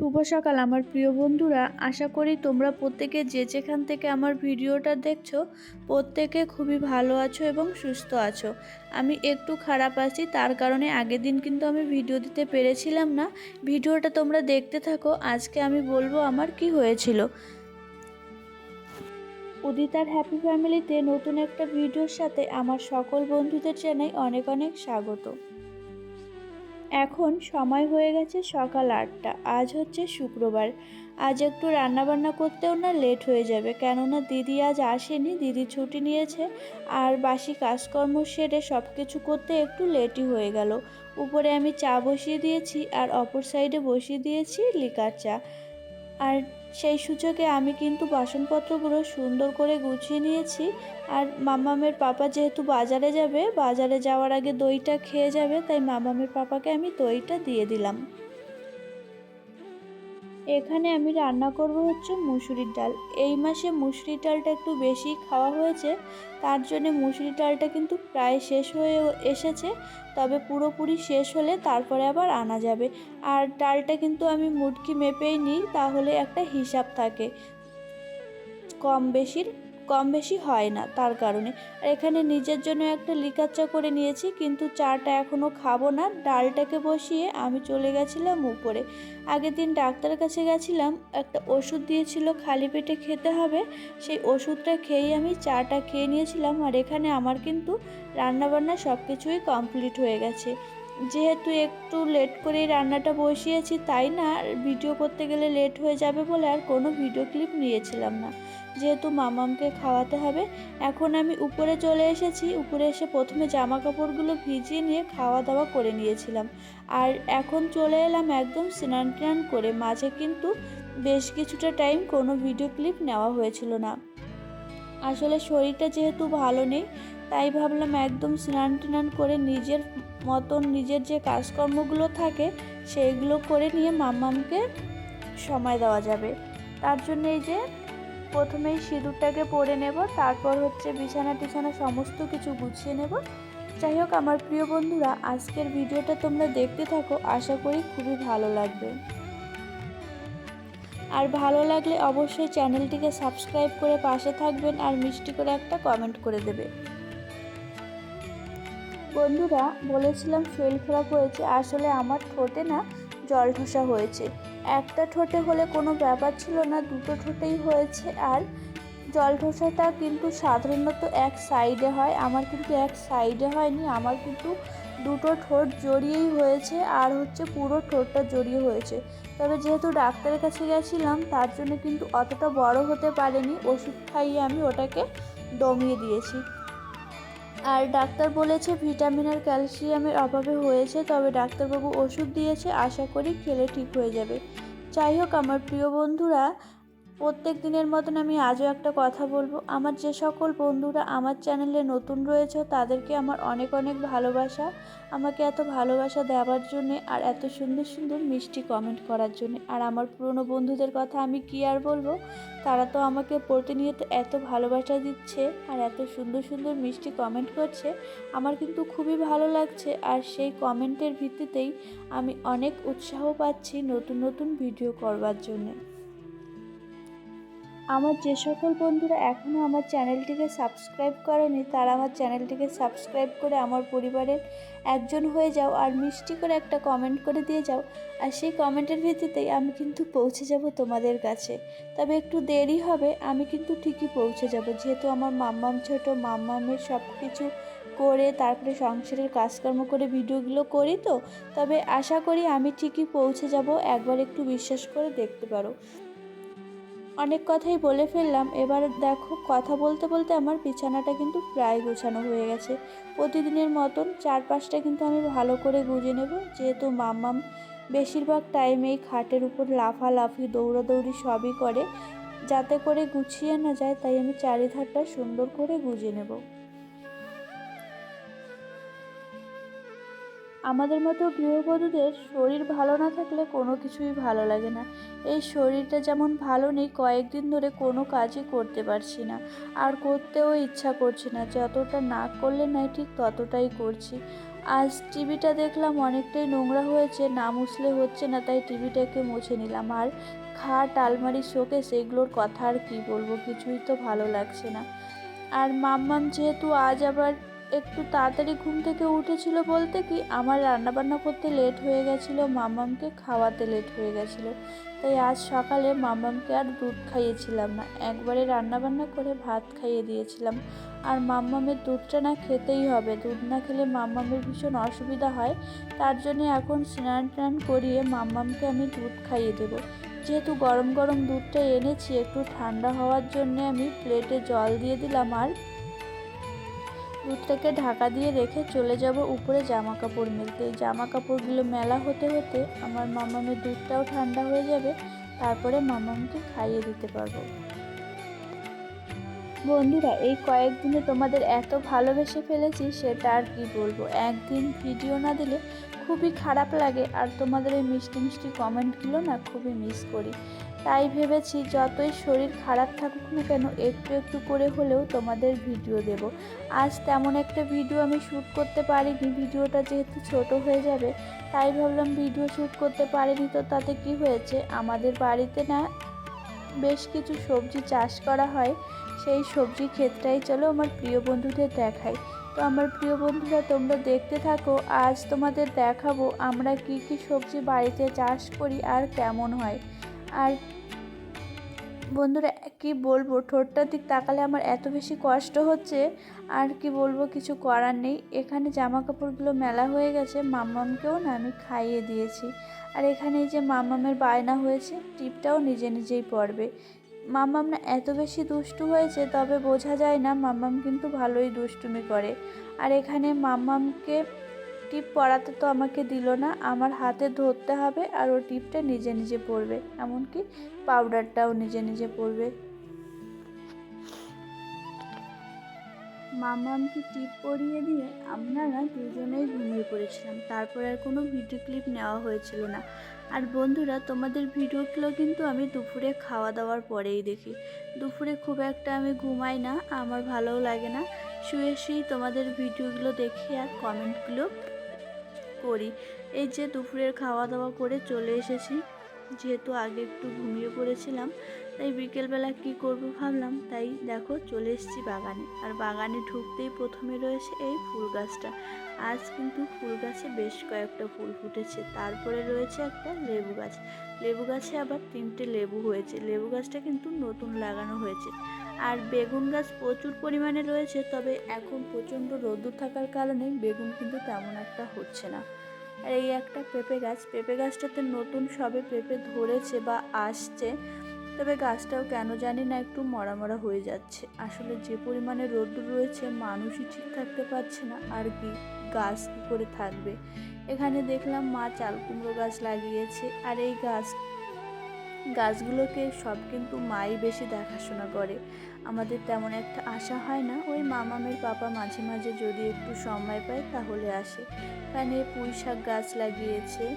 শুভ সকাল, আমার প্রিয় বন্ধুরা। আশা করি তোমরা প্রত্যেকে যে যেখান থেকে আমার ভিডিওটা দেখছ, প্রত্যেকে খুবই ভালো আছো এবং সুস্থ আছো। আমি একটু খারাপ আছি, তার কারণে আগের দিন কিন্তু আমি ভিডিও দিতে পেরেছিলাম না। ভিডিওটা তোমরা দেখতে থাকো, আজকে আমি বলব আমার কি হয়েছিল। উদিতার হ্যাপি ফ্যামিলিতে নতুন একটা ভিডিওর সাথে আমার সকল বন্ধুদের জানাই অনেক অনেক স্বাগত। এখন সময় হয়ে গেছে সকাল আটটা। আজ হচ্ছে শুক্রবার। আজ একটু রান্নাবান্না করতেও না লেট হয়ে যাবে। কেননা দিদি আজ আসেনি, দিদি ছুটি নিয়েছে। আর বাসি কাজকর্ম সেরে সব কিছু করতে একটু লেটই হয়ে গেল। উপরে আমি চা বসিয়ে দিয়েছি আর অপর সাইডে বসিয়ে দিয়েছি লিকার চা। আর সেই সূচকে আমি কিন্তু বাসনপত্রগুলো সুন্দর করে গুছিয়ে নিয়েছি। আর মামামের পাপা যেহেতু বাজারে যাবে, বাজারে যাওয়ার আগে দইটা খেয়ে যাবে, তাই মামামের পাপাকে আমি দইটা দিয়ে দিলাম। এখানে আমি রান্না করব হচ্ছে মুসুরির ডাল। এই মাসে মুসুরি ডালটা একটু বেশি খাওয়া হয়েছে, তার জন্য মুসুরি ডালটা কিন্তু প্রায় শেষ হয়ে এসেছে, তবে পুরোপুরি শেষ হলে তারপরে আবার আনা যাবে। আর ডালটা কিন্তু আমি মুটকি মেপেই নিই, তাহলে একটা হিসাব থাকে। কম বেশির কম বেশি হয় না তার কারণে। আর এখানে নিজের জন্য একটা লিকার চা করে নিয়েছি, কিন্তু চাটা এখনও খাব না। ডালটাকে বসিয়ে আমি চলে গেছিলাম উপরে। আগের দিন ডাক্তারের কাছে গেছিলাম, একটা ওষুধ দিয়েছিল খালি পেটে খেতে হবে। সেই ওষুধটা খেয়েই আমি চাটা খেয়ে নিয়েছিলাম, আর এখানে আমার কিন্তু রান্নাবান্না সব কিছুই কমপ্লিট হয়ে গেছে। যেহেতু একটু লেট করেই রান্নাটা বসিয়েছি, তাই না? ভিডিও করতে গেলে লেট হয়ে যাবে বলে আর কোনো ভিডিও ক্লিপ নিয়েছিলাম না। যেহেতু মামামকে খাওয়াতে হবে, এখন আমি উপরে চলে এসেছি। উপরে এসে প্রথমে জামা কাপড়গুলো ভিজিয়ে নিয়ে খাওয়া দাওয়া করে নিয়েছিলাম। আর এখন চলে এলাম একদম স্নান টান করে। মাঝে কিন্তু বেশ কিছুটা টাইম কোনো ভিডিও ক্লিপ নেওয়া হয়েছিল না। আসলে শরীরটা যেহেতু ভালো নেই তাই ভাবলাম একদম স্নান টান করে নিজের মতন নিজের যে কাজকর্মগুলো থাকে সেইগুলো করে নিয়ে মাম্মামকে সময় দেওয়া যাবে। তার জন্য এই যে প্রথমেই সিঁদুরটাকে পরে নেব, তারপর হচ্ছে বিছানা টিছানা সমস্ত কিছু গুছিয়ে নেব। যাই হোক, আমার প্রিয় বন্ধুরা, আজকের ভিডিওটা তোমরা দেখতে থাকো, আশা করি খুবই ভালো লাগবে। আর ভালো লাগলে অবশ্যই চ্যানেলটিকে সাবস্ক্রাইব করে পাশে থাকবেন আর মিষ্টি করে একটা কমেন্ট করে দেবে। বন্ধুরা, বলেছিলাম শরীর খারাপ হয়েছে। আসলে আমার ঠোঁটে না জল ঠোসা হয়েছে। একটা ঠোঁটে হলে কোনো ব্যাপার ছিল না, দুটো ঠোঁটেই হয়েছে। আর জল ঠোসাটা কিন্তু সাধারণত এক সাইডে হয়। আমার কিন্তু এক সাইডে হয়নি, আমার কিন্তু দুটো ঠোঁট জড়িয়েই হয়েছে আর হচ্ছে পুরো ঠোঁটটা জড়িয়ে হয়েছে। তবে যেহেতু ডাক্তারের কাছে গেছিলাম, তার জন্য কিন্তু অতটা বড় হতে পারেনি। ওষুধ খাইয়ে আমি ওটাকে দমিয়ে দিয়েছি। আর ডাক্তার বলেছে ভিটামিন আর ক্যালসিয়ামের অভাবে হয়েছে, তবে ডাক্তারবাবু ওষুধ দিয়েছে, আশা করি খেলে ঠিক হয়ে যাবে। যাই হোক, আমার প্রিয় বন্ধুরা প্রত্যেক দিনের মতন আমি আজও একটা কথা বলব। আমার যে সকল বন্ধুরা আমার চ্যানেলে নতুন রয়েছে, তাদেরকে আমার অনেক অনেক ভালোবাসা। আমাকে এত ভালোবাসা দেওয়ার জন্যে আর এত সুন্দর সুন্দর মিষ্টি কমেন্ট করার জন্য। আর আমার পুরনো বন্ধুদের কথা আমি কি আর বলব? তারা তো আমাকে প্রতিনিয়ত এত ভালোবাসা দিচ্ছে আর এত সুন্দর সুন্দর মিষ্টি কমেন্ট করছে। আমার কিন্তু খুবই ভালো লাগছে আর সেই কমেন্টের ভিত্তিতেই আমি অনেক উৎসাহ পাচ্ছি নতুন নতুন ভিডিও করবার জন্যে। আমার যে সকল বন্ধুরা এখনও আমার চ্যানেলটিকে সাবস্ক্রাইব করেনি, তারা আমার চ্যানেলটিকে সাবস্ক্রাইব করে আমার পরিবারের একজন হয়ে যাও আর মিষ্টি করে একটা কমেন্ট করে দিয়ে যাও। আর সেই কমেন্টের ভিত্তিতেই আমি কিন্তু পৌঁছে যাব তোমাদের কাছে। তবে একটু দেরি হবে, আমি কিন্তু ঠিকই পৌঁছে যাব। যেহেতু আমার মাম্মাম ছোট, মাম্মামের সব কিছু করে, তারপরে সংসারের কাজকর্ম করে ভিডিওগুলো করি তো। তবে আশা করি আমি ঠিকই পৌঁছে যাব, একবার একটু বিশ্বাস করে দেখতে পারো। অনেক কথাই বলে ফেললাম। এবার দেখো, কথা বলতে বলতে আমার বিছানাটা কিন্তু প্রায় গুছানো হয়ে গেছে। প্রতিদিনের মতন চারপাশটা কিন্তু আমি ভালো করে গুজে নেব। যেহেতু মাম্মাম বেশিরভাগ টাইমেই খাটের উপর লাফালাফি, দৌড়াদৌড়ি সবই করে। যাতে করে গুছিয়ে না যায়, তাই আমি চারিধারটা সুন্দর করে গুজে নেব। আমাদের মতো গৃহবধূদের শরীর ভালো না থাকলে কোনো কিছুই ভালো লাগে না। এই শরীরটা যেমন ভালো নেই, কয়েকদিন ধরে কোনো কাজই করতে পারছি না। আর করতেও ইচ্ছা করছে না। যতটা না করলে নাই ঠিক ততটাই করছি। আজ টিভিটা দেখলাম অনেকটাই নোংরা হয়েছে, না মুছলে হচ্ছে না, তাই টিভিটাকে মুছে নিলাম। আর খাট, আলমারি, শোকেস, এগুলোর কথা আর কি বলব? কিছুই তো ভালো লাগছে না। আর মাম্মাম যেহেতু আজ আবার একটু তাড়াতাড়ি ঘুম থেকে উঠেছিল বলতে কি, আমার রান্নাবান্না করতে লেট হয়ে গেছিল মাম্মামকে খাওয়াতে লেট হয়ে গেছিল। তাই আজ সকালে মাম্মামকে আর দুধ খাইয়েছিলাম না, একবারে রান্নাবান্না করে ভাত খাইয়ে দিয়েছিলাম। আর মাম্মামের দুধটা না খেতেই হবে, দুধ না খেলে মাম্মামের ভীষণ অসুবিধা হয়, তার জন্য এখন স্নান টান করিয়ে মাম্মামকে আমি দুধ খাইয়ে দেবো। যেহেতু গরম গরম দুধটা এনেছি, একটু ঠান্ডা হওয়ার জন্য আমি প্লেটে জল দিয়ে দিলাম আর দুধটাকে ঢাকা দিয়ে রেখে চলে যাব উপরে জামা কাপড় মেলতে। জামা কাপড়গুলো মেলা হতে হতে আমার মামামের দুধটাও ঠান্ডা হয়ে যাবে, তারপরে মামামকে খাইয়ে দিতে পারব। বন্ধুরা, এই কয়েকদিনে তোমাদের এত ভালোবেসে ফেলেছি, সেটা আর কি বলব? একদিন ভিডিও না দিলে খুবই খারাপ লাগে, আর তোমাদের এই মিষ্টি মিষ্টি কমেন্টগুলো না খুবই মিস করি। তাই ভেবেছি যতই শরীর খারাপ থাকুক না কেন, একটু একটু করে হলেও তোমাদের ভিডিও দেব। আজ তেমন একটা ভিডিও আমি শ্যুট করতে পারিনি, ভিডিওটা যেহেতু ছোট হয়ে যাবে, তাই ভাবলাম ভিডিও শ্যুট করতে পারিনি তো তাতে কি হয়েছে? আমাদের বাড়িতে না বেশ কিছু সবজি চাষ করা হয়, সেই সবজি ক্ষেত্রেই চলো আমার প্রিয় বন্ধুদের দেখাই। তো আমার প্রিয় বন্ধুরা, তোমরা দেখতে থাকো, আজ তোমাদের দেখাবো আমরা কি কি সবজি বাড়িতে চাষ করি আর কেমন হয়। আর বন্ধুরা, কি বলব, ঠোঁটটার দিক তাকালে আমার এত বেশি কষ্ট হচ্ছে, আর কি বলব, কিছু করার নেই। এখানে জামা কাপড়গুলো মেলা হয়ে গেছে, মাম্মামকেও না আমি খাইয়ে দিয়েছি। আর এখানে যে মাম্মামের বায়না হয়েছে, টিপটাও নিজে নিজেই পড়বে মাম্মাম না এত বেশি দুষ্টু হয়েছে, তবে বোঝা যায় না, মাম্মাম কিন্তু ভালোই দুষ্টুমি করে। আর এখানে মাম্মামকে টিপ পরাতে তো আমাকে দিল না, আমার হাতে ধরতে হবে আর ও টিপটা নিজে নিজে পড়বে এমনকি পাউডারটাও নিজে নিজে পড়বে মামামকে টিপ পরিয়ে দিয়ে আপনারা দুজনেই ঘুমিয়ে পড়েছিলাম, তারপর আর কোনো ভিডিও ক্লিপ নেওয়া হয়েছিল না। আর বন্ধুরা, তোমাদের ভিডিওগুলো কিন্তু আমি দুপুরে খাওয়া দাওয়ার পরেই দেখি। দুপুরে খুব একটা আমি ঘুমাই না, আমার ভালোও লাগে না, শুয়ে শুয়েই তোমাদের ভিডিওগুলো দেখি আর কমেন্টগুলো করি। এই যে দুপুরের খাওয়া দাওয়া করে চলে এসেছি। যেহেতু আগে একটু ঘুমিয়ে পড়েছিলাম, তাই বিকেলবেলা কি করব ভাবলাম, তাই দেখো চলে এসেছি বাগানে। আর বাগানে ঢুকতেই প্রথমে রয়েছে এই ফুল গাছটা। আজ কিন্তু ফুল গাছে বেশ কয়েকটা ফুল ফুটেছে। তারপরে রয়েছে একটা লেবু গাছ। লেবু গাছে আবার তিনটে লেবু হয়েছে। লেবু গাছটা কিন্তু নতুন লাগানো হয়েছে। আর বেগুন গাছ প্রচুর পরিমাণে রয়েছে, তবে এখন প্রচণ্ড রোদ্দুর থাকার কারণে বেগুন কিন্তু তেমন একটা হচ্ছে না। আর এই একটা পেঁপে গাছ, পেঁপে গাছটাতে নতুন সবে পেঁপে ধরেছে বা আসছে, তবে গাছটাও কেন জানি না একটু মরা মরা হয়ে যাচ্ছে। আসলে যে পরিমাণে রোদ্দুর রয়েছে, মানুষই ঠিক থাকতে পারছে না, আর কি গাছ কী করে থাকবে? এখানে দেখলাম মা চাল কুমড়ো গাছ লাগিয়েছে, আর এই গাছ, গাছগুলোকে সব কিন্তু মাই বেশি দেখাশোনা করে। আমাদের তেমন একটা আশা হয় না। ওই মামামের পাপা মাঝে মাঝে যদি একটু সময় পায় তাহলে আসে। এখানে পুঁই শাক গাছ লাগিয়েছে।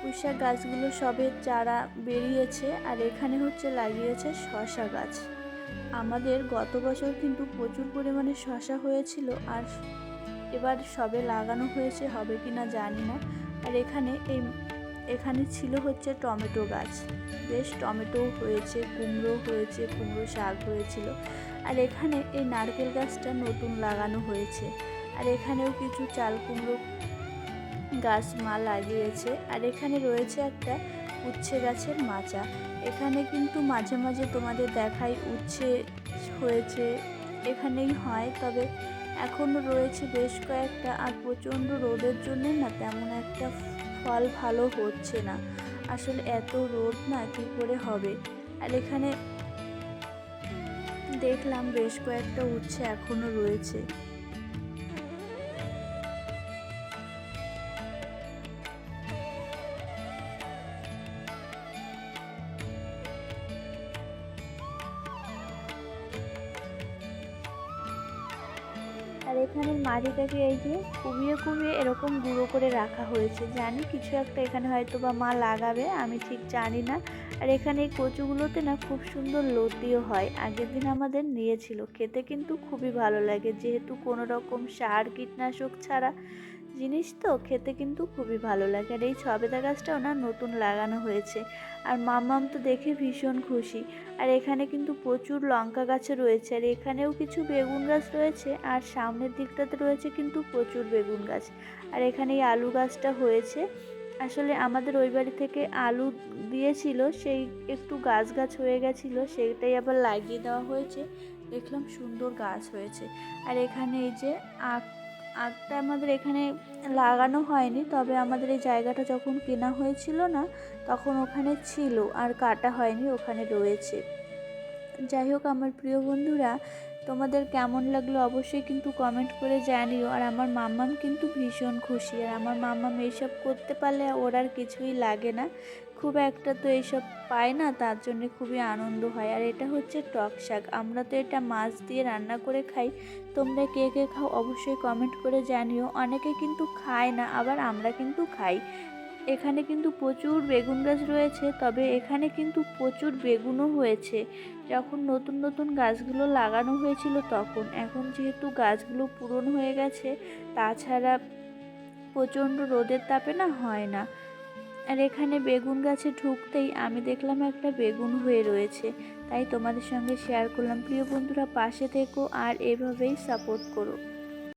পুঁই শাক গাছগুলো সবে চারা বেরিয়েছে আর এখানে হচ্ছে লাগিয়েছে শশা গাছ। আমাদের গত বছর কিন্তু প্রচুর পরিমাণে শশা হয়েছিল আর এবার সবে লাগানো হয়েছে, হবে কি না জানি না। আর এখানে এই এখানে ছিল হচ্ছে টমেটো গাছ। বেশ টমেটো হয়েছে, কুমড়ো হয়েছে, কুমড়ো শাক হয়েছিল। আর এখানে এই নারকেল গাছটা নতুন লাগানো হয়েছে। আর এখানেও কিছু চাল কুমড়ো গাছ মা লাগিয়েছে। আর এখানে রয়েছে একটা উচ্ছে গাছের মাচা। এখানে কিন্তু মাঝে মাঝে তোমাদের দেখাই উচ্ছে হয়েছে। এখানেই হয়, তবে এখনও রয়েছে বেশ কয়েকটা। আর প্রচণ্ড রোদের জন্য না তেমন একটা ফল ভালো হচ্ছে না। আসলে এত রোদ না, কী করে হবে? আর এখানে দেখলাম বেশ কয়েকটা উচ্ছে এখনও রয়েছে। আর এখানের মাটিটাকে এই যে কুবিয়ে কুবিয়ে এরকম গুঁড়ো করে রাখা হয়েছে। জানি কিছু একটা এখানে হয়তো বা মা লাগাবে, আমি ঠিক জানি না। আর এখানে এই কচুগুলোতে না খুব সুন্দর লতিও হয়। আগের দিন আমাদের নিয়েছিল, খেতে কিন্তু খুবই ভালো লাগে। যেহেতু কোনো রকম সার, কীটনাশক ছাড়া জিনিস তো খেতে কিন্তু খুবই ভালো লাগে। আর এই সবেদা গাছটাও না নতুন লাগানো হয়েছে। আর মামাম তো দেখে ভীষণ খুশি। আর এখানে কিন্তু প্রচুর লঙ্কা গাছে রয়েছে। আর এখানেও কিছু বেগুন গাছ রয়েছে। আর সামনের দিকটাতে রয়েছে কিন্তু প্রচুর বেগুন গাছ। আর এখানে এই আলু গাছটা হয়েছে। আসলে আমাদের ওই বাড়ি থেকে আলু দিয়েছিল, সেই একটু গাছ গাছ হয়ে গেছিল, সেইটাই আবার লাগিয়ে দেওয়া হয়েছে। দেখলাম সুন্দর গাছ হয়েছে। আর এখানে এই যে আখ আখটা আমাদের এখানে লাগানো হয়নি, তবে আমাদের এই জায়গাটা যখন কেনা হয়েছিল না, তখন ওখানে ছিল আর কাটা হয়নি, ওখানে রয়েছে। যাই হোক, আমার প্রিয় বন্ধুরা তোমাদের কেমন লাগল অবশ্যই কিন্তু কমেন্ট করে জানিও। আর আমার মাম্মাম কিন্তু ভীষণ খুশি। আর আমার মাম্মাম এইসব করতে পারলে ওর আর কিছুই লাগে না। খুব একটা তো এইসব পায় না, তার জন্য খুবই আনন্দ হয়। আর এটা হচ্ছে টক শাক। আমরা তো এটা মাছ দিয়ে রান্না করে খাই। তোমরা কে কে খাও অবশ্যই কমেন্ট করে জানিও। অনেকে কিন্তু খায় না, আবার আমরা কিন্তু খাই। এখানে কিন্তু প্রচুর বেগুন গাছ রয়েছে, তবে এখানে কিন্তু প্রচুর বেগুনও হয়েছে। যখন নতুন নতুন গাছগুলো লাগানো হয়েছিল তখন, এখন যেহেতু গাছগুলো পূরণ হয়ে গেছে, তাছাড়া প্রচণ্ড রোদের তাপে না হয় না। আর এখানে বেগুন গাছে ঢুকতেই আমি দেখলাম একটা বেগুন হয়ে রয়েছে। তাই তোমাদের সঙ্গে শেয়ার করলাম। প্রিয় বন্ধুরা, পাশে থেকো আর এভাবেই সাপোর্ট করো।